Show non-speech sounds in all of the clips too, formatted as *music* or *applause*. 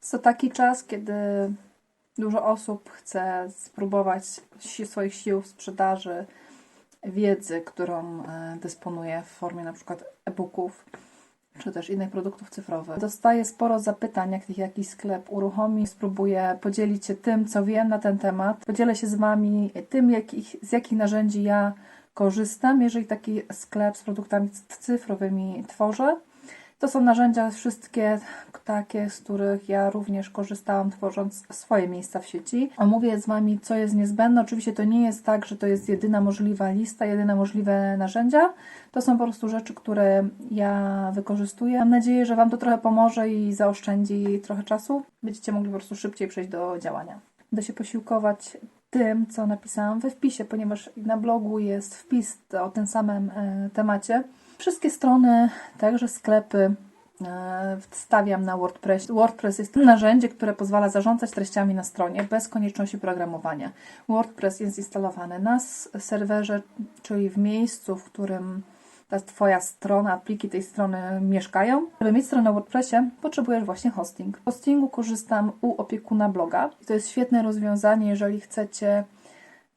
Jest to taki czas, kiedy dużo osób chce spróbować swoich sił w sprzedaży wiedzy, którą e, dysponuje w formie na przykład e-booków czy też innych produktów cyfrowych. Dostaję sporo zapytań, jak jakiś sklep uruchomi. Spróbuję podzielić się tym, co wiem na ten temat. Podzielę się z Wami tym, jakich, z jakich narzędzi ja korzystam, jeżeli taki sklep z produktami cy- cyfrowymi tworzę. To są narzędzia wszystkie takie, z których ja również korzystałam, tworząc swoje miejsca w sieci. Omówię z Wami, co jest niezbędne. Oczywiście to nie jest tak, że to jest jedyna możliwa lista, jedyne możliwe narzędzia. To są po prostu rzeczy, które ja wykorzystuję. Mam nadzieję, że Wam to trochę pomoże i zaoszczędzi trochę czasu. Będziecie mogli po prostu szybciej przejść do działania. Będę się posiłkować tym, co napisałam we wpisie, ponieważ na blogu jest wpis o tym samym e, temacie. Wszystkie strony, także sklepy e, wstawiam na WordPress. WordPress jest narzędzie, które pozwala zarządzać treściami na stronie bez konieczności programowania. WordPress jest instalowany na serwerze, czyli w miejscu, w którym ta Twoja strona, pliki tej strony mieszkają. Żeby mieć stronę na WordPressie, potrzebujesz właśnie hosting. Z hostingu korzystam u opiekuna bloga. To jest świetne rozwiązanie, jeżeli chcecie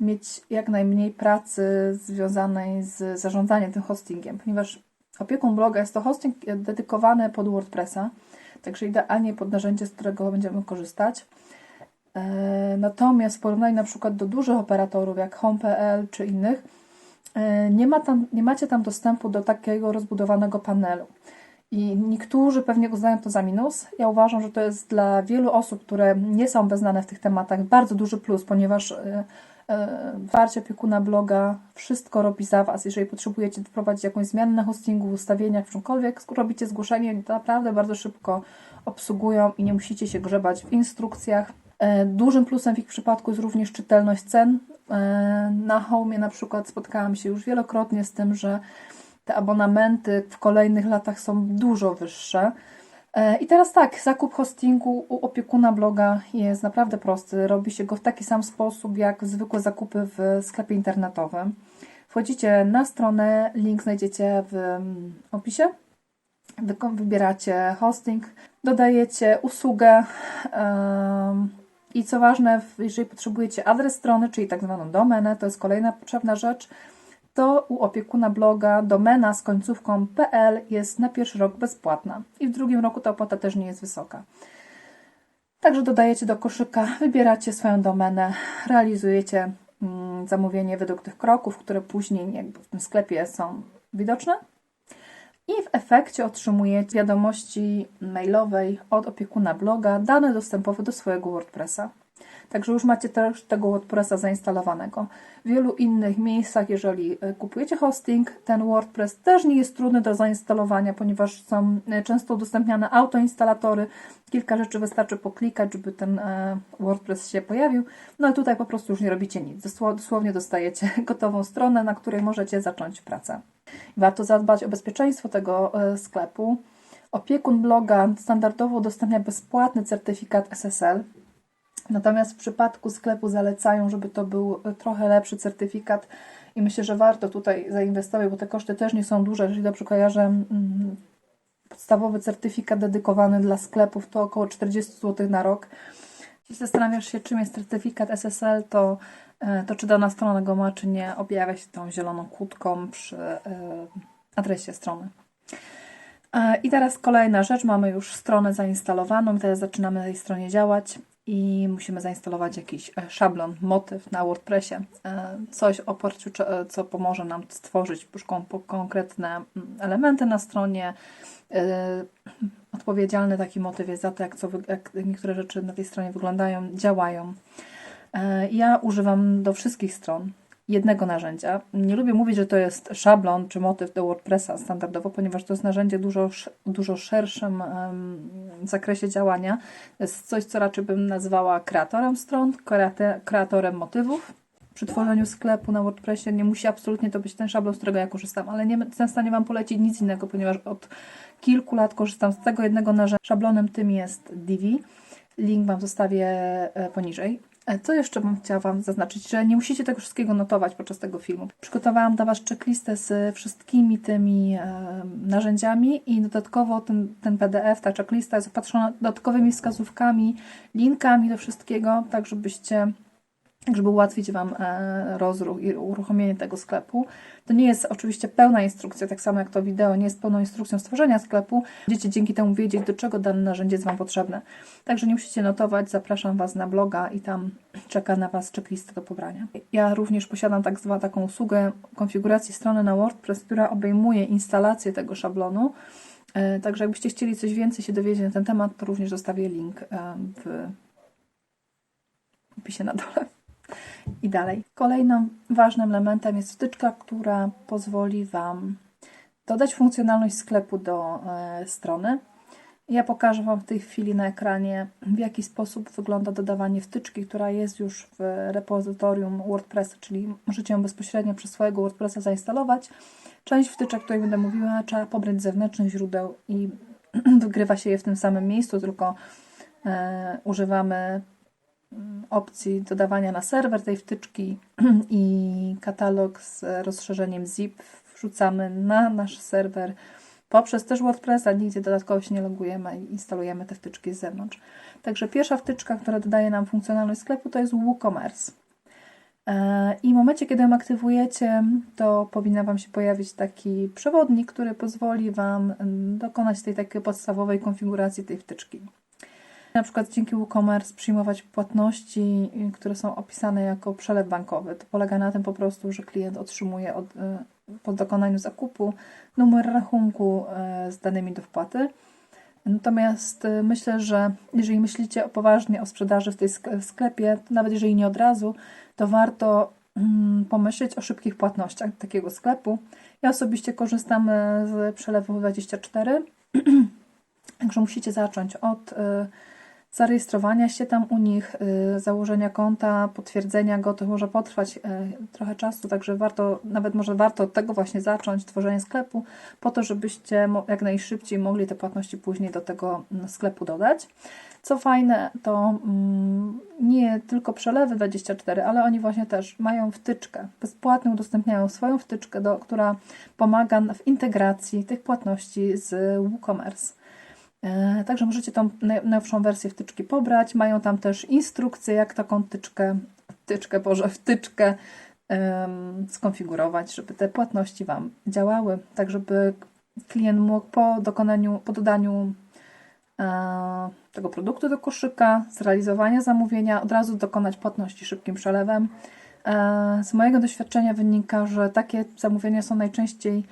mieć jak najmniej pracy związanej z zarządzaniem tym hostingiem, ponieważ opiekun bloga jest to hosting dedykowany pod WordPressa, także idealnie pod narzędzie, z którego będziemy korzystać. E, Natomiast w porównaniu na przykład do dużych operatorów jak Home.pl czy innych, e, nie, ma tam, nie macie tam dostępu do takiego rozbudowanego panelu. I niektórzy pewnie uznają to za minus. Ja uważam, że to jest dla wielu osób, które nie są beznane w tych tematach, bardzo duży plus, ponieważ e, e, wsparcie opiekuna bloga wszystko robi za Was. Jeżeli potrzebujecie wprowadzić jakąś zmianę na hostingu, ustawieniach, w czymkolwiek, robicie zgłoszenie, naprawdę bardzo szybko obsługują i nie musicie się grzebać w instrukcjach. E, Dużym plusem w ich przypadku jest również czytelność cen. E, Na Home na przykład spotkałam się już wielokrotnie z tym, że te abonamenty w kolejnych latach są dużo wyższe. E, I teraz tak, zakup hostingu u opiekuna bloga jest naprawdę prosty. Robi się go w taki sam sposób jak zwykłe zakupy w sklepie internetowym. Wchodzicie na stronę, link znajdziecie w mm, opisie. Wybieracie hosting, dodajecie usługę i co ważne, jeżeli potrzebujecie adres strony, czyli tak zwaną domenę, to jest kolejna potrzebna rzecz, to u opiekuna bloga domena z końcówką .pl jest na pierwszy rok bezpłatna i w drugim roku ta opłata też nie jest wysoka. Także dodajecie do koszyka, wybieracie swoją domenę, realizujecie mm, zamówienie według tych kroków, które później jakby w tym sklepie są widoczne. I w efekcie otrzymujecie wiadomości mailowej od opiekuna bloga dane dostępowe do swojego WordPressa. Także już macie też tego WordPressa zainstalowanego. W wielu innych miejscach, jeżeli e, kupujecie hosting, ten WordPress też nie jest trudny do zainstalowania, ponieważ są e, często udostępniane autoinstalatory. Kilka rzeczy wystarczy poklikać, żeby ten e, WordPress się pojawił. No ale tutaj po prostu już nie robicie nic. Dosło- Dosłownie dostajecie *laughs* gotową stronę, na której możecie zacząć pracę. Warto zadbać o bezpieczeństwo tego sklepu. Opiekun bloga standardowo udostępnia bezpłatny certyfikat SSL. Natomiast w przypadku sklepu zalecają, żeby to był e, trochę lepszy certyfikat i myślę, że warto tutaj zainwestować, bo te koszty też nie są duże. Jeżeli dobrze kojarzę, mm, podstawowy certyfikat dedykowany dla sklepów to około 40 zł na rok. Jeśli zastanawiasz się, czym jest certyfikat SSL, to, e, to czy dana strona go ma, czy nie, objawia się tą zieloną kłódką przy e, adresie strony. I teraz kolejna rzecz. Mamy już stronę zainstalowaną. Teraz zaczynamy na tej stronie działać i musimy zainstalować jakiś e, szablon, motyw na WordPressie. E, Coś oparciu, e, co pomoże nam stworzyć konkretne mm, elementy na stronie. Odpowiedzialny taki motyw jest za to, jak, co, jak niektóre rzeczy na tej stronie wyglądają, działają. Ja używam do wszystkich stron jednego narzędzia. Nie lubię mówić, że to jest szablon czy motyw do WordPressa standardowo, ponieważ to jest narzędzie dużo, dużo szerszym em, zakresie działania. To jest coś, co raczej bym nazwała kreatorem stron, kreatorem motywów. Przy tworzeniu sklepu na WordPressie nie musi absolutnie to być ten szablon, z którego ja korzystam, ale nie jestem w stanie Wam polecić nic innego, ponieważ od kilku lat korzystam z tego jednego narzędzia. Szablonem tym jest Divi. Link Wam zostawię e, poniżej. E, Co jeszcze bym chciała Wam zaznaczyć, że nie musicie tego wszystkiego notować podczas tego filmu. Przygotowałam dla Was checklistę z wszystkimi tymi e, narzędziami i dodatkowo ten, ten PDF, ta checklista jest opatrzona dodatkowymi wskazówkami, linkami do wszystkiego, tak żebyście żeby ułatwić Wam e, rozruch i uruchomienie tego sklepu. To nie jest oczywiście pełna instrukcja, tak samo jak to wideo nie jest pełną instrukcją stworzenia sklepu. Będziecie dzięki temu wiedzieć, do czego dane narzędzie jest Wam potrzebne. Także nie musicie notować, zapraszam Was na bloga i tam *clears throat* czeka na Was checklista do pobrania. Ja również posiadam tak zwaną taką usługę konfiguracji strony na WordPress, która obejmuje instalację tego szablonu. E, Także jakbyście chcieli coś więcej się dowiedzieć na ten temat, to również zostawię link e, w opisie na dole. I dalej. Kolejnym ważnym elementem jest wtyczka, która pozwoli Wam dodać funkcjonalność sklepu do e, strony. Ja pokażę Wam w tej chwili na ekranie, w jaki sposób wygląda dodawanie wtyczki, która jest już w repozytorium WordPressa, czyli możecie ją bezpośrednio przez swojego WordPressa zainstalować. Część wtyczek, o której będę mówiła, trzeba pobrać z zewnętrznych źródeł i *clears throat* wygrywa się je w tym samym miejscu, tylko e, używamy opcji dodawania na serwer tej wtyczki *clears throat* i katalog z rozszerzeniem zip wrzucamy na nasz serwer poprzez też WordPressa, nigdzie dodatkowo się nie logujemy i instalujemy te wtyczki z zewnątrz. Także pierwsza wtyczka, która dodaje nam funkcjonalność sklepu to jest WooCommerce. E, I w momencie, kiedy ją aktywujecie, to powinna Wam się pojawić taki przewodnik, który pozwoli Wam mm, dokonać tej takiej podstawowej konfiguracji tej wtyczki na przykład dzięki WooCommerce przyjmować płatności, y, które są opisane jako przelew bankowy. To polega na tym po prostu, że klient otrzymuje od, y, po dokonaniu zakupu numer rachunku y, z danymi do wpłaty. Natomiast myślę, że jeżeli myślicie poważnie o sprzedaży w tej sklepie, nawet jeżeli nie od razu, to warto mm, pomyśleć o szybkich płatnościach takiego sklepu. Ja osobiście korzystam z przelewu 24, *clears throat* także musicie zacząć od zarejestrowania się tam u nich, y, założenia konta, potwierdzenia go, to może potrwać y, trochę czasu, także warto, nawet może warto od tego właśnie zacząć, tworzenie sklepu, po to, żebyście jak najszybciej mogli te płatności później do tego mm, sklepu dodać. Co fajne, to mm, nie tylko przelewy 24, ale oni właśnie też mają wtyczkę, bezpłatnie udostępniają swoją wtyczkę, do, która pomaga w integracji tych płatności z WooCommerce. E, także możecie tą najnowszą wersję wtyczki pobrać. Mają tam też instrukcję, jak taką wtyczkę, wtyczkę, Boże, wtyczkę um, skonfigurować, żeby te płatności Wam działały, tak żeby klient mógł po dokonaniu, po dodaniu e, tego produktu do koszyka, zrealizowania zamówienia, od razu dokonać płatności szybkim przelewem. E, z mojego doświadczenia wynika, że takie zamówienia są najczęściej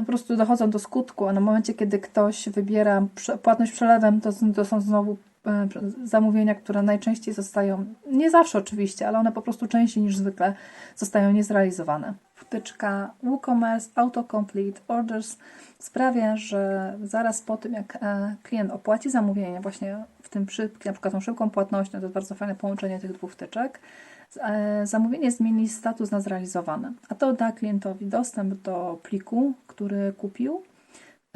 po prostu dochodzą do skutku, a na momencie, kiedy ktoś wybiera płatność przelewem, to, to są znowu e, zamówienia, które najczęściej zostają, nie zawsze oczywiście, ale one po prostu częściej niż zwykle zostają niezrealizowane. Wtyczka WooCommerce Autocomplete Orders sprawia, że zaraz po tym, jak e, klient opłaci zamówienie, właśnie w tym przy, na przykład tą szybką płatnością, to jest bardzo fajne połączenie tych dwóch wtyczek, zamówienie zmieni status na zrealizowane, a to da klientowi dostęp do pliku, który kupił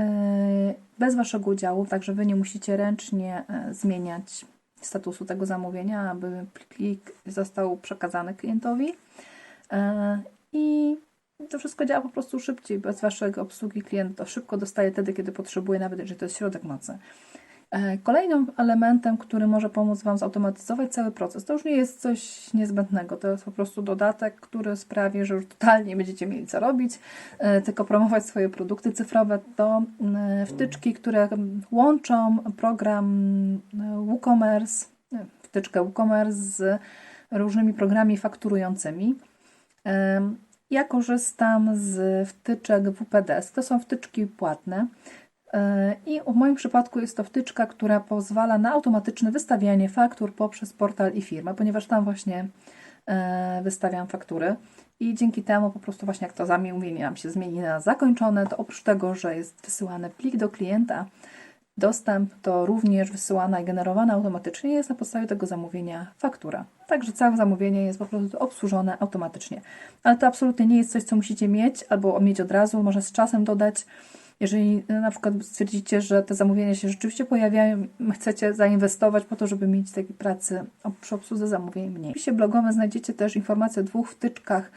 e, bez Waszego udziału, także Wy nie musicie ręcznie e, zmieniać statusu tego zamówienia, aby plik został przekazany klientowi. I to wszystko działa po prostu szybciej, bez Waszego obsługi klient to szybko dostaje wtedy, kiedy potrzebuje, nawet jeżeli to jest środek nocy. E, kolejnym elementem, który może pomóc Wam zautomatyzować cały proces, to już nie jest coś niezbędnego, to jest po prostu dodatek, który sprawi, że już totalnie będziecie mieli co robić, e, tylko promować swoje produkty cyfrowe. To e, wtyczki, które łączą program WooCommerce, wtyczkę WooCommerce z różnymi programami fakturującymi. Ja korzystam z wtyczek WPDS. To są wtyczki płatne. I w moim przypadku jest to wtyczka, która pozwala na automatyczne wystawianie faktur poprzez portal i firmę, ponieważ tam właśnie e, wystawiam faktury i dzięki temu po prostu właśnie jak to zamówienie się zmieni na zakończone, to oprócz tego, że jest wysyłany plik do klienta, dostęp to również wysyłana i generowana automatycznie jest na podstawie tego zamówienia faktura. Także całe zamówienie jest po prostu obsłużone automatycznie. Ale to absolutnie nie jest coś, co musicie mieć albo mieć od razu, może z czasem dodać Jeżeli e, na przykład stwierdzicie, że te zamówienia się rzeczywiście pojawiają, chcecie zainwestować po to, żeby mieć takiej pracy przy obsłudze zamówień mniej. W opisie blogowym znajdziecie też informacje o dwóch wtyczkach,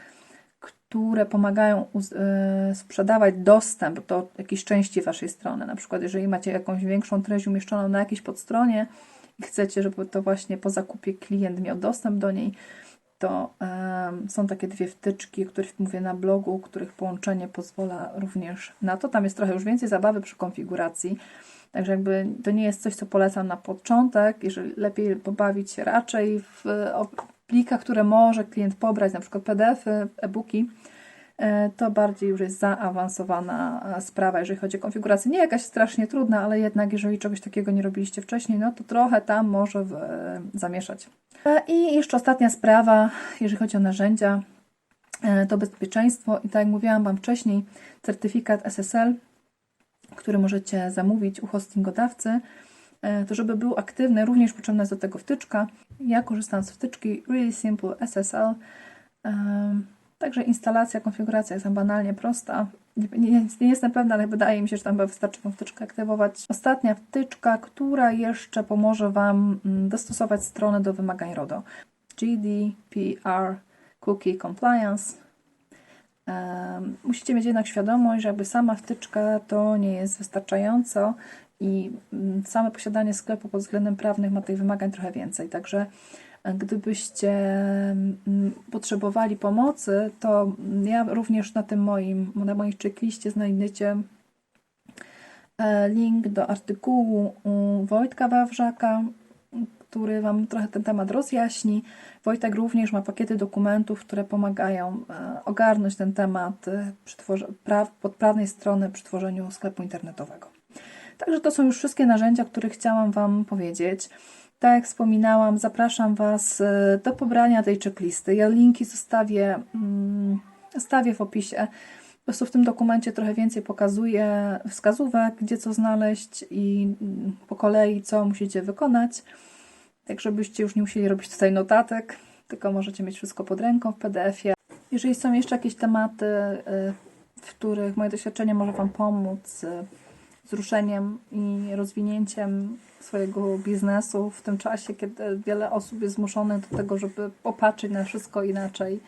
które pomagają e, sprzedawać dostęp do jakiejś części Waszej strony. Na przykład, jeżeli macie jakąś większą treść umieszczoną na jakiejś podstronie i chcecie, żeby to właśnie po zakupie klient miał dostęp do niej, to są takie dwie wtyczki, o których mówię na blogu, których połączenie pozwala również na to. Tam jest trochę już więcej zabawy przy konfiguracji. Także jakby to nie jest coś, co polecam na początek. Jeżeli lepiej pobawić się raczej w plikach, które może klient pobrać, na przykład PDF-y, e-booki, to bardziej już jest zaawansowana e, sprawa, jeżeli chodzi o konfigurację. Nie jakaś strasznie trudna, ale jednak jeżeli czegoś takiego nie robiliście wcześniej, no to trochę tam może w, e, zamieszać. E, I jeszcze ostatnia sprawa, jeżeli chodzi o narzędzia, e, to bezpieczeństwo. I tak jak mówiłam Wam wcześniej, certyfikat SSL, który możecie zamówić u hostingodawcy, e, to żeby był aktywny, również potrzebna jest do tego wtyczka. Ja korzystam z wtyczki Really Simple SSL. Także instalacja, konfiguracja jest tam banalnie prosta. Nie, nie, nie jestem pewna, ale wydaje mi się, że tam wystarczy tą wtyczkę aktywować. Ostatnia wtyczka, która jeszcze pomoże Wam mm, dostosować stronę do wymagań RODO. GDPR Cookie Compliance. Em, Musicie mieć jednak świadomość, że jakby sama wtyczka to nie jest wystarczająco i mm, same posiadanie sklepu pod względem prawnych ma tych wymagań trochę więcej. Także gdybyście mm, potrzebowali pomocy, to ja również na tym moim, na mojej checkliście znajdziecie e, link do artykułu Wojtka Wawrzaka, który Wam trochę ten temat rozjaśni. Wojtek również ma pakiety dokumentów, które pomagają e, ogarnąć ten temat e, pod prawnej strony przy tworzeniu sklepu internetowego. Także to są już wszystkie narzędzia, o których chciałam Wam powiedzieć. Tak jak wspominałam, zapraszam Was e, do pobrania tej checklisty. Ja linki zostawię, mm, zostawię w opisie. Po prostu w tym dokumencie trochę więcej pokazuję wskazówek, gdzie co znaleźć i mm, po kolei co musicie wykonać. Tak, żebyście już nie musieli robić tutaj notatek, tylko możecie mieć wszystko pod ręką w PDF-ie. Jeżeli są jeszcze jakieś tematy, y, w których moje doświadczenie może Wam pomóc y, z ruszeniem i rozwinięciem swojego biznesu w tym czasie, kiedy wiele osób jest zmuszonych do tego, żeby popatrzeć na wszystko inaczej,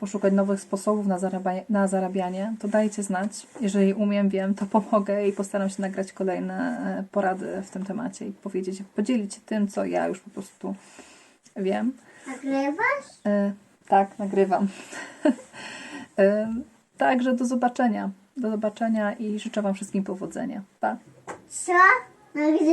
poszukać nowych sposobów na zarabianie, na zarabianie, to dajcie znać. Jeżeli umiem, wiem, to pomogę i postaram się nagrać kolejne e, porady w tym temacie i powiedzieć, podzielić się tym, co ja już po prostu wiem. Nagrywasz? E, tak, nagrywam. *laughs* także do zobaczenia. Do zobaczenia i życzę Wam wszystkim powodzenia. Pa! Co? Nagrywasz?